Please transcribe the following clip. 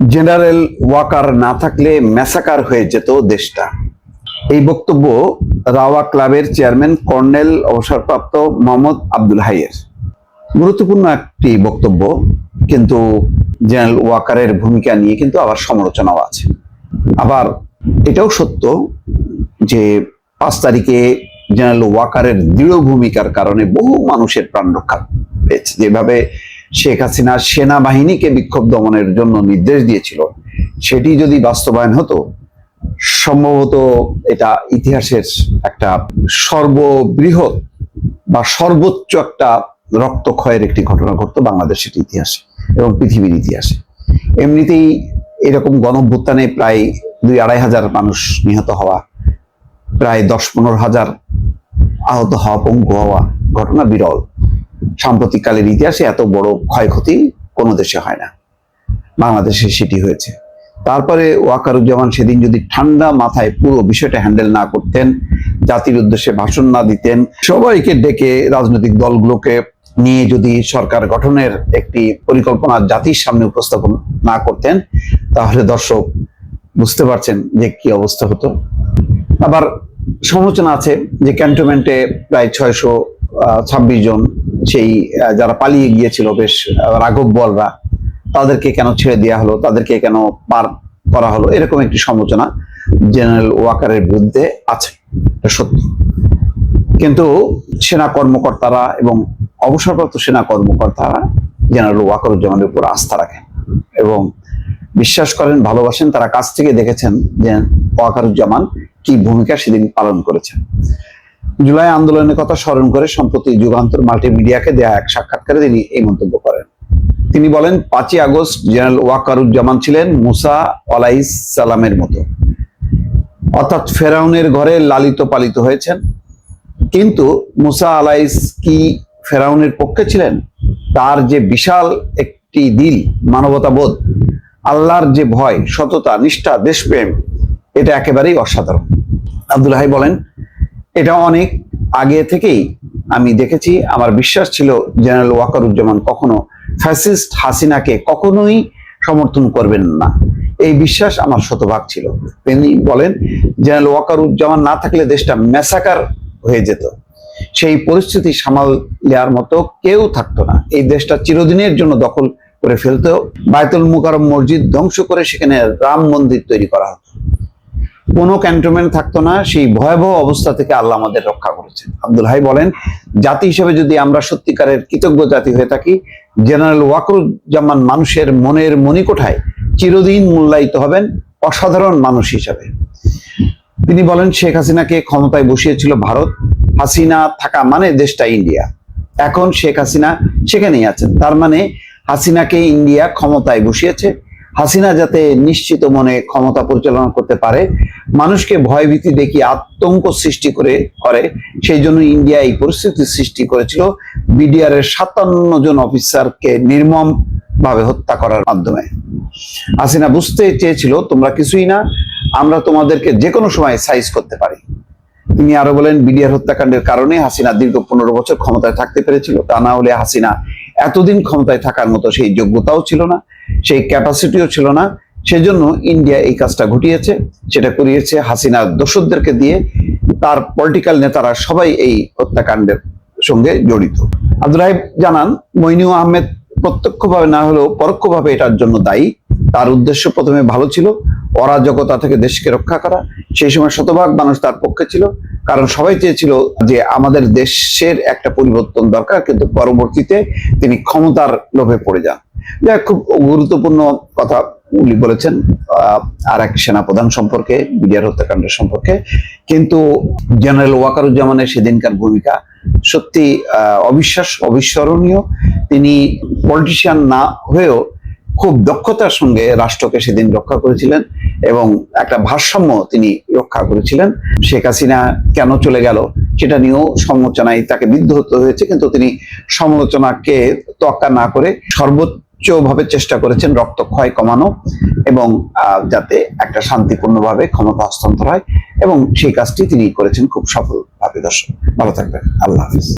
General Waker না থাকলে massacre হয়ে যেত দেশটা। এই বক্তব্য রাওয়া ক্লাবের চেয়ারম্যান কর্নেল অবসরপ্রাপ্ত মোহাম্মদ আব্দুল হাইয়ের। গুরুত্বপূর্ণ একটি বক্তব্য, কিন্তু জেনারেল ওয়াকারের ভূমিকা নিয়ে কিন্তু আবার সমালোচনাও আছে। আবার এটাও সত্য যে পাঁচ তারিখে জেনারেল ওয়াকারের দৃঢ় ভূমিকার কারণে বহু মানুষের প্রাণ রক্ষা পেয়েছে। যেভাবে শেখ হাসিনা সেনাবাহিনীকে বিক্ষোভ দমনের জন্য নির্দেশ দিয়েছিল। সেটি যদি বাস্তবায়ন হতো, সম্ভবত এটা ইতিহাসের একটা সর্ববৃহৎ বা সর্বোচ্চ একটা রক্তক্ষয়ের একটি ঘটনা ঘটতো বাংলাদেশের ইতিহাসে এবং পৃথিবীর ইতিহাসে। এমনিতেই এরকম গণভ্যুত্থানে প্রায় দুই আড়াই হাজার মানুষ নিহত হওয়া, প্রায় দশ পনেরো হাজার আহত হওয়া, পঙ্গু হওয়া ঘটনা বিরল। সাম্প্রতিককালের ইতিহাসে এত বড় ক্ষয়ক্ষতি কোনো দেশে হয় না। বাংলাদেশে সেটি হয়েছে। তারপরে ওয়াকারুজ্জামান সেদিন যদি ঠান্ডা মাথায় পুরো বিষয়টা হ্যান্ডেল না করতেন, জাতির উদ্দেশ্যে ভাষণ না দিতেন, সবাইকে ডেকে রাজনৈতিক দলগুলোকে নিয়ে যদি সরকার গঠনের একটি পরিকল্পনা জাতির সামনে উপস্থাপন না করতেন, তাহলে দর্শক বুঝতে পারছেন যে কি অবস্থা হতো। আবার সমালোচনা আছে যে ক্যান্টনমেন্টে প্রায় ছয়শো ছাব্বিশ জন সেই যারা পালিয়ে গিয়েছিল, বেশ রাঘব বলরা তাদেরকে কেন ছেড়ে দেওয়া হলো? তাদেরকে কেন পার করা হলো? এরকম একটি সমালোচনা জেনারেল ওয়াকারের বিরুদ্ধে আছে। সত্য। কিন্তু সেনা কর্মকর্তারা এবং অবসরপ্রাপ্ত সেনা কর্মকর্তারা জেনারেল ওয়াকারুজ্জামানের উপর আস্থা রাখেন এবং বিশ্বাস করেন, ভালোবাসেন। তারা কাছ থেকে দেখেছেন যে ওয়াকারুজ্জামান কি ভূমিকা সেদিন পালন করেছেন। জুলাই আন্দোলনের কথা স্মরণ করে সম্প্রতি যুগান্তর মাল্টিমিডিয়াকে দেয়া এক সাক্ষাৎকারে তিনি এই মন্তব্য করেন। তিনি বলেন, পাঁচই আগস্ট জেনারেল ওয়াকারুজ্জামান ছিলেন মুসা আলাইস সালামের মতো। অর্থাৎ ফেরাউনের ঘরে লালিত পালিত হয়েছেন। কিন্তু মুসা আলাইস কি ফেরাউনের পক্ষে ছিলেন? তার যে বিশাল একটি দিল, মানবতাবোধ, আল্লাহর যে ভয়, সততা, নিষ্ঠা, দেশপ্রেম, এটা একেবারেই অসাধারণ। আব্দুল হাই বলেন এটা অনেক আগে থেকেই আমি দেখেছি। আমার বিশ্বাস ছিল জেনারেল ওয়াকারুজ্জামান কখনো ফ্যাসিস্ট হাসিনাকে কখনোই সমর্থন করবেন না। এই বিশ্বাস আমার শতভাগ ছিল। তিনি বলেন, জেনারেল ওয়াকারুজ্জামান না থাকলে দেশটা ম্যাসাকার হয়ে যেত। সেই পরিস্থিতি সামাল দেওয়ার মতো কেউ থাকতো না। এই দেশটা চিরদিনের জন্য দখল করে ফেলতো। বায়তুল মুকাররম মসজিদ ধ্বংস করে সেখানে রাম মন্দির তৈরি করা হতো। কোনো ক্যান্টনমেন্ট থাকতো না, সেই ভয়াবহ অবস্থা থেকে আল্লাহ আমাদের রক্ষা করেছেন। আব্দুল হাই বলেন, জাতি হিসেবে যদি আমরা সত্যিকারের কৃতজ্ঞ জাতি হয়ে থাকি, জেনারেল ওয়াকরুজ্জামান মানুষের মনের মণিকোঠায় চিরদিন মূল্যায়িত হবেন অসাধারণ মানুষ হিসাবে। তিনি বলেন, শেখ হাসিনাকে ক্ষমতায় বসিয়েছিল ভারত, হাসিনা থাকা মানে দেশটা ইন্ডিয়া। এখন শেখ হাসিনা সেখানেই আছেন। তার মানে হাসিনাকে ইন্ডিয়া ক্ষমতায় বসিয়েছে হাসিনা যাতে নিশ্চিত মনে ক্ষমতা পরিচালনা করতে পারে, মানুষকে ভয়ভীতি দেখিয়ে আতঙ্ক সৃষ্টি করে করে, সেই জন্য ইন্ডিয়া এই পরিস্থিতি সৃষ্টি করেছিল। বিডিআর এর সাতান্ন জন অফিসারকে নির্মম ভাবে হত্যা করার মাধ্যমে। হাসিনা বুঝতে চেয়েছিল, তোমরা কিছুই না, আমরা তোমাদেরকে যে কোনো সময় সাইজ করতে পারি। তিনি আরও বলেন, বিডিআর হত্যাকাণ্ডের কারণে হাসিনা দীর্ঘ পনেরো বছর ক্ষমতায় থাকতে পেরেছিল। তা না হলে হাসিনা এতদিন ক্ষমতায় থাকার মতো সেই যোগ্যতাও ছিল না, সেই ক্যাপাসিটিও ছিল না। সেজন্য ইন্ডিয়া এই কাজটা ঘটিয়েছে, সেটা করিয়েছে হাসিনার দোষদেরকে দিয়ে। তার পলিটিক্যাল নেতারা সবাই এই হত্যাকাণ্ডের সঙ্গে জড়িত। আব্দুল রাহিব জানান মইনু আহমেদ প্রত্যক্ষভাবে না হলেও পরোক্ষভাবে এটার জন্য দায়ী। তার উদ্দেশ্য প্রথমে ভালো ছিল অরাজকতা থেকে দেশকে রক্ষা করা। সেই সময় শতভাগ মানুষ তার পক্ষে ছিল। কারণ সবাই চেয়েছিল যে আমাদের দেশের একটা পরিবর্তন দরকার, কিন্তু পরবর্তীতে তিনি ক্ষমতার লোভে পড়ে যান। যা খুব গুরুত্বপূর্ণ কথা উনি বলেছেন আর এক সেনাপ্রধান সম্পর্কে, বিডিআর হত্যাকাণ্ড সম্পর্কে। কিন্তু জেনারেল ওয়াকারুজ্জামানের সেদিনকার ভূমিকা সত্যি অবিশ্বাস, অবিস্মরণীয়। তিনি পলিটিশিয়ান না হয়েও খুব দক্ষতার সঙ্গে রাষ্ট্রকে সেদিন রক্ষা করেছিলেন এবং একটা ভারসাম্য তিনি রক্ষা করেছিলেন। শেখ হাসিনা কেন চলে গেল সেটা নিয়েও সমালোচনায় তাকে বিদ্ধ হয়েছে, কিন্তু তিনি সমালোচনাকে তোয়াক্কা না করে সর্বোচ্চ ভাবে চেষ্টা করেছেন রক্তক্ষয় কমানো এবং যাতে একটা শান্তিপূর্ণভাবে ক্ষমতা হস্তান্তর হয় এবং সেই কাজটি তিনি করেছেন খুব সফলভাবে। দর্শক, ভালো থাকবেন। আল্লাহ হাফিজ।